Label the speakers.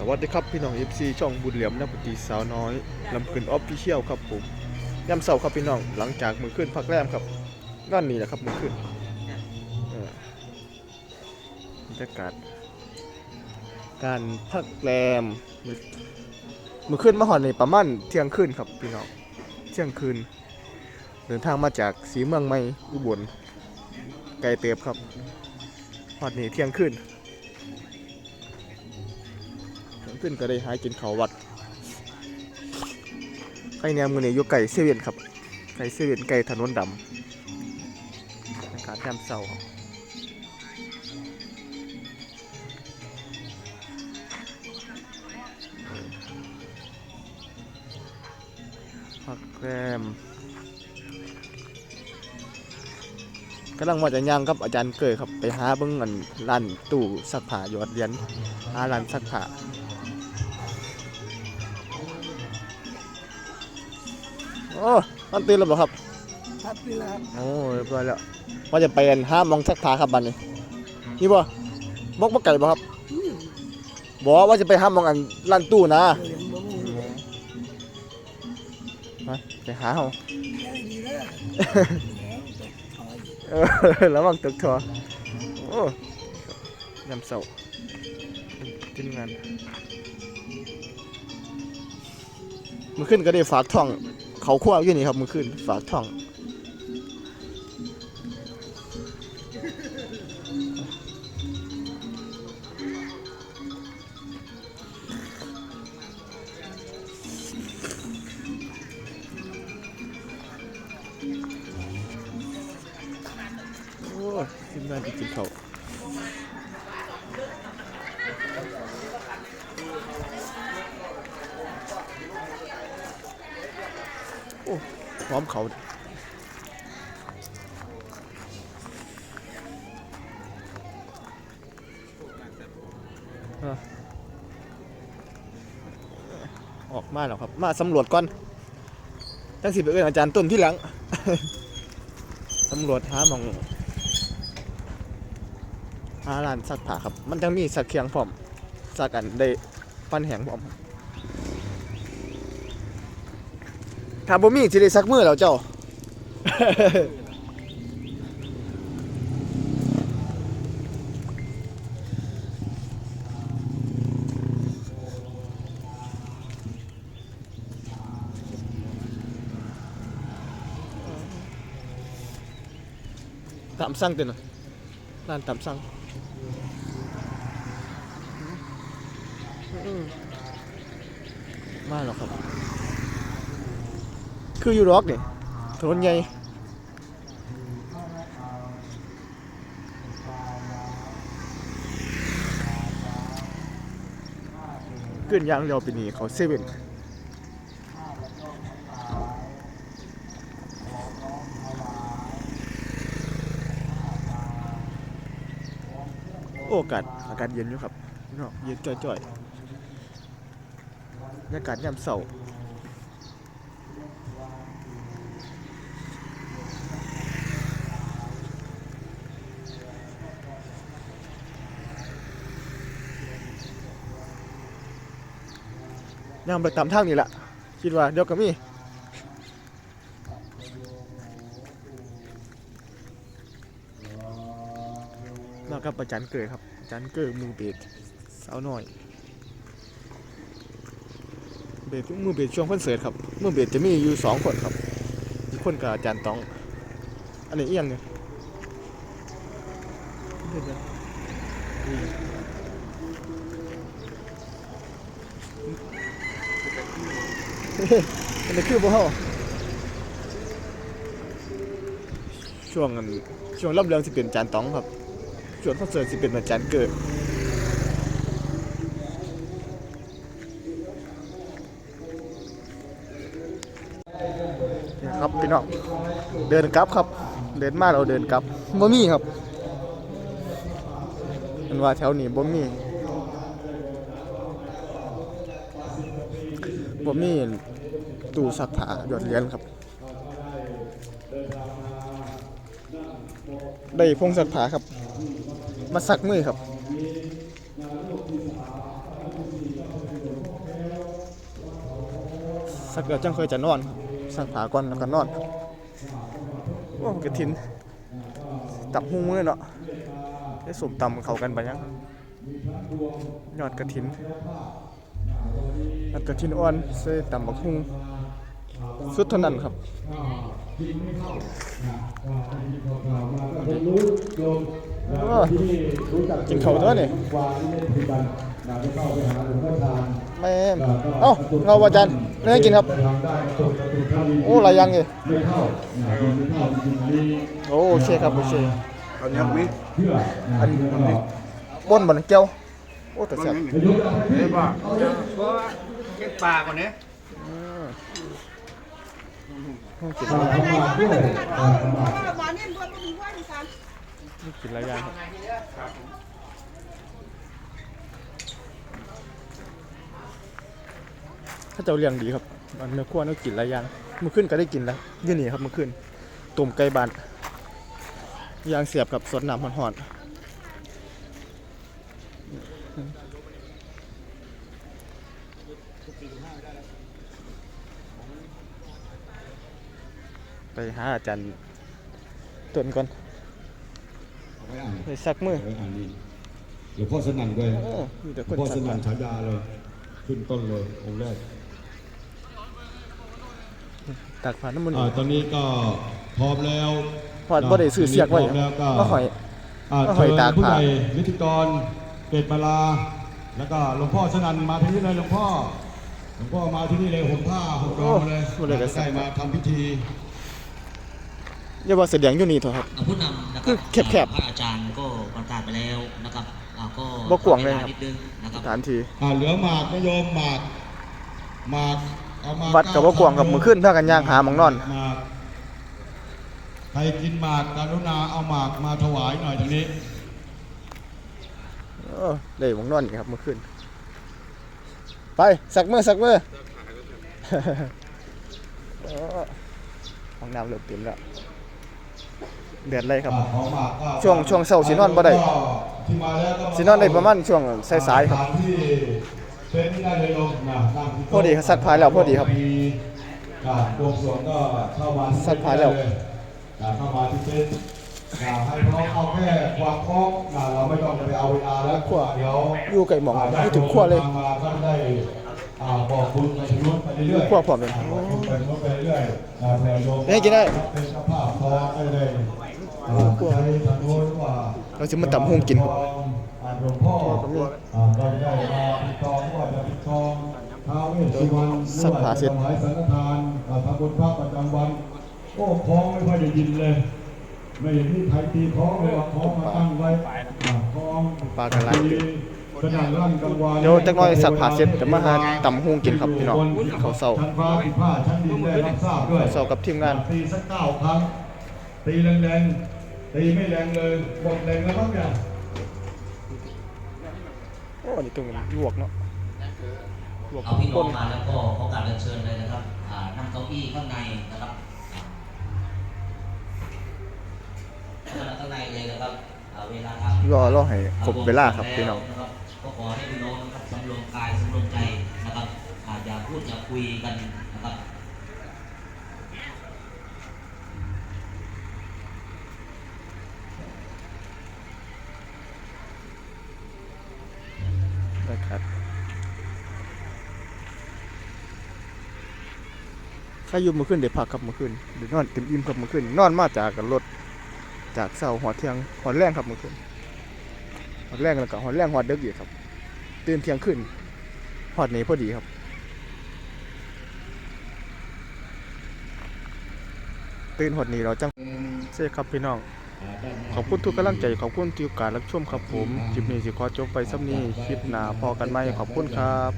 Speaker 1: สวัสดีครับพี่น้อง FC ช่องบุญเหลี่ยมนักปฏิสาวน้อยลำคืนออฟฟิเชียลครับผมย่ำเสาครับพี่น้องหลังจากมือขึ้นพักแรมครับงานนี้แหละครับมือขึ้นบรรยากาศการพักแรมมือมือขึ้นมาหอนในประมาณเที่ยงคืนครับพี่น้องเที่ยงคืน เดินทางมาจากสีเมืองใหม่อุบลไกลเตียบครับหอดนี่เที่ยงคืน ขึ้นก็ได้หากินข้าววัดไก่แหนมมือนี้อยู่ไก่เซเว่นครับ ไก่เซเว่นไก่ถนนดำอากาศยามเช้าครับพักแรมกำลังว่าจะย่างครับอาจารย์เกยครับ ไปหาเบิ้งอันร้านตู้ซักผ้าหยอดเหรียญหาร้านซักผ้า โอ้มันตื่นแล้วบ่ครับ
Speaker 2: ครับพี่ละครับ
Speaker 1: โอ้เรียบร้อยแล้วว่าจะไปกันห้ามมองสักผาครับบัดนี้นี่บ่บอกบ่ไก่บ่ครับ
Speaker 2: อืม
Speaker 1: บอกว่าจะไปห้ามมองอันร้านตู้นะ
Speaker 2: เดี๋ยวยังบ่รู้เลย
Speaker 1: ไปไปหาเฮา
Speaker 2: ได้ดีแล้วแล้วตกถอย
Speaker 1: เออระวังตกทอโอ้ยำเสาทีมงานมือขึ้นก็ได้ฝากท่อง เขาคั่วอยู่นี่ครับมือขึ้นฝากท่องโอ้ยทีมงานไปกินเขา อ้พร้อมเขาอะออกมาแล้วครับ มาสำรวจก่อนตั้งสิบเอ็นอาจารย์ต้นที่หลังสำรวจหาหมองหาร้านซักผ้าครับ มันจังมีสักเคียงพร้อมสักกันได้ปันแหงพร้อม ถ้าบ่มีสิได้ซักมือแล้วเจ้า ตามสั่งเต็นะร้านตามสั่งอืมมาแล้วครับ คืออยู่ร็อกเนี่ยถนนใหญ่เกินยางเดียวไปนี่เขาเซเว่นโอ้กาศอากาศเย็นอยู่ครับเนาะเย็นจ่อยๆบรรยากาศยามเสาร์ ย่างไปตามทางนี่แหละคิดว่าเดี๋ยวก็มีมากับประจันเกิดครับจันเกิดหมูเบดสาวน้อย เบสมือเบสช่วงคอนเสิร์ตครับมือเบสจะมีอยู่สองคนครับอีกคนกับอาจารย์ตอง อันนี้เอียงเนี่ย มันคือบ่เฮาช่วงอันช่วงรับเรื่องสิเป็นจารย์ตองครับช่วงคอนเสิร์ตสิเป็นอาจารย์เกิดนะครับพี่น้องเดินกลับครับ เดินมาเราเดินกลับบ่มีครับมันว่าแถวนี้บ่มี ผมนี่ตู้ซักผ้าหยอดเหรียนครับ ได้พงซักผ้าครับ มาสักมือครับสักเดียจังเคยจะนอนสักผาก่อนแล้วก็นอนโอ้กระถินตับหุ้งมือเนาะได้สมตำเขากันไปยังยอดกระถิน อดกระถินอ่อนใส่ตำบักหุ้งสุดเท่านั้นครับโอ้กินข้าวตัวนี่แม่มเอ้าเงาอาจารย์ไม่ให้กินครับ โอ้หลายอย่างเลยโอ้โอเคครับโอเค
Speaker 3: เอาเนี้ยมิ
Speaker 1: อันบนบนเกียวโอ้แต่แซ่บ
Speaker 3: เอ้ป่ะ เก็บปลาก่อนเนี้ย
Speaker 1: กิน
Speaker 4: หมาเนี่ยรวมเป็นว่น
Speaker 1: กินหลายอย่างครับถ้าเจ้าเลี้ยงดีครับมันเนื้อขั้วเนื้อกินหลายอย่างเมื่อขึ้นก็ได้กินแล้วยี่นี่ครับเมื่อขึ้นตุ่มไก่บานยางเสียบกับสดน้ำหอนๆ ไปหาอาจารย์ต้นก่อนไปซักมือ
Speaker 5: ไปอ่านนี่หลวงพ่อสนั่นด้วย
Speaker 1: โอ้มีแต่
Speaker 5: ห
Speaker 1: ค
Speaker 5: ลวนงพ่อ
Speaker 1: ซั
Speaker 5: ส
Speaker 1: ก
Speaker 5: นั่
Speaker 1: มาน
Speaker 5: ฉายาเลย ขึ้นต้นเลยองค์แรก
Speaker 1: ตักผ่านน้ำมัน
Speaker 5: อ่าตอนนี้ก็พร้อมแล้ว
Speaker 1: พอดบ่ได้ซื้อเสียกไว้
Speaker 5: พร้อมแล้วก็
Speaker 1: มาหอย
Speaker 5: อ่า
Speaker 1: ก็หอย
Speaker 5: เชิญ
Speaker 1: ตาก
Speaker 5: ผู้
Speaker 1: ผ้า
Speaker 5: ใหญ่นิติกรเกตมาลา แล้วก็หลวงพ่อสนั่นมาที่นี่เลยหลวงพ่อ หลวงพ่อมาที่นี่เลยห่มผ้าห่มรองมาเลย
Speaker 1: โอ้บ่ได้กระสั
Speaker 5: ได้
Speaker 1: บ
Speaker 5: มาทำพิธี
Speaker 1: อย่าว่าเสียงอยู่นี่เถอะครับ
Speaker 6: ผู้นำนะค
Speaker 1: คื
Speaker 6: รั
Speaker 1: อบแคบๆ
Speaker 6: พระอาจารย์ก็ประกาศไปแล้วนะครับอ่าก็
Speaker 1: บ่กว้างเลยครับ
Speaker 6: นิดนึงนะครับ
Speaker 1: สถานที่
Speaker 5: อ่าเหลือหมากนะโยมหมากหมากเอามา
Speaker 1: วัดกับว่ากวางกับมือขึ้นถ้ากันย่างหาหมองนอน
Speaker 5: หมากใครกินหมากกรุณาเอาหมากมาถวายหน่อยตรงนี้
Speaker 1: เออได้หมองนอนอีกครับมือขึ้น ไปสักมือสักมือเอห้องน้ำเริ่มเต็มแล้วเดือดเลยครับ ช่วงช่วงเช้าสินอนบ่ได้สินอนได้ประมาณช่วงสายๆครับ
Speaker 5: ทงที่เต็นท์ได้เลย
Speaker 1: พอดีครับสัตว์พายแล้วพอดีครับสัตว์พายแล้ว
Speaker 5: เต็นท์ได้เอ่าเข้ามาที่เต็น ท์อ่าให้เขาเอาแค่ความคล้องอ่าเราไม่ต้องไปเอาเวลาแล้ว
Speaker 1: ขั้ว
Speaker 5: เดี๋ยว
Speaker 1: อยู่ไก่หมองไม่ถึงขั้วเลย
Speaker 5: มาก็ได้อ่าบอกบุญไปทางโน้นไปเรื่อยๆ
Speaker 1: ขั้วพร้อมเลย
Speaker 5: บอกบุญไปทางโน้นไปเรื่อยๆอ่าเผื่อโยม
Speaker 1: ให้กินได้
Speaker 5: เป็นเจ้าภาพพอได้เลยอ่าใช้ทางโน้นว่า
Speaker 1: เราจะมาตำหุงกินครับ
Speaker 5: อ่าหลวงพ่ออ่าก็ได้มาปิดทองว่าจะปิดทองท้าวเวสสุวรรณ
Speaker 1: สัตว์ผาเสร็จ
Speaker 5: ถวายสังฆทานอ่าทำบุญพระประจำวันโอ้คล้องไม่ค่อยได้ยินเลย ไม่เห็นมีใครตีคล้องเลยเอาคล้องมาตั้งไว้อ่าคล้อง
Speaker 1: ปลากระไร
Speaker 5: สนั่นลั่นกลางวัน
Speaker 1: เดี๋ยวจักหน่อยสัตว์ผาเสร็จจะมาหาตำหุงกินครับพี่น้องเขาวเศร้า
Speaker 5: ชั้นฟ้าผิดผ้าชั้นดินได้รับทราบด้วย
Speaker 1: เศร้ากับทีมงาน
Speaker 5: ตีสักเก้าครั้งตีแรงๆตีไม่แรงเลยหมดแรงแล้วมั้งเนี่ย
Speaker 1: โอ้นี่ตรงนี้ลวกเนาะลวก
Speaker 6: เอาพี่น้
Speaker 1: ก้
Speaker 6: อนงมาแล้วก็ขอกราบเรียนเชิญเลยนะครับอ่านั่งเก้าอี้ข้างในนะครับ อ่านั่งข้างในเลยนะครับอ่าเวลาทำ
Speaker 1: รอรอให้ครบเวลาครับพี่น้อง
Speaker 6: นะครับก็ขอให้พี่น้องนะครับสำรวมกายสำรวมใจนะครับอาอย่าพูดอย่าคุยกันนะครับ
Speaker 1: นะครับข้าอยู่เมื่อคืนเดี๋ยวพักครับเมื่อคืนเดี๋ยวนอนเต็มอิ่มครับเมื่อคืนนอนมาจากกันรถ จากเสาหอเที่ยงหอแรงครับเมื่อคืนหอแรงแล้วก็หอแรงหอดึกอีกครับ ตื่นเที่ยงขึ้นหอดนี้พอดีครับตื่นหอดนี้เราจังเซ่ครับพี่น้อง ขอบคุณทุกกำลังใจขอบคุณที่การรับชมครับผมคลิปนี้สิขอจบไปซ้ำนี้คลิปหน้าพอกันไหมขอบคุณครับ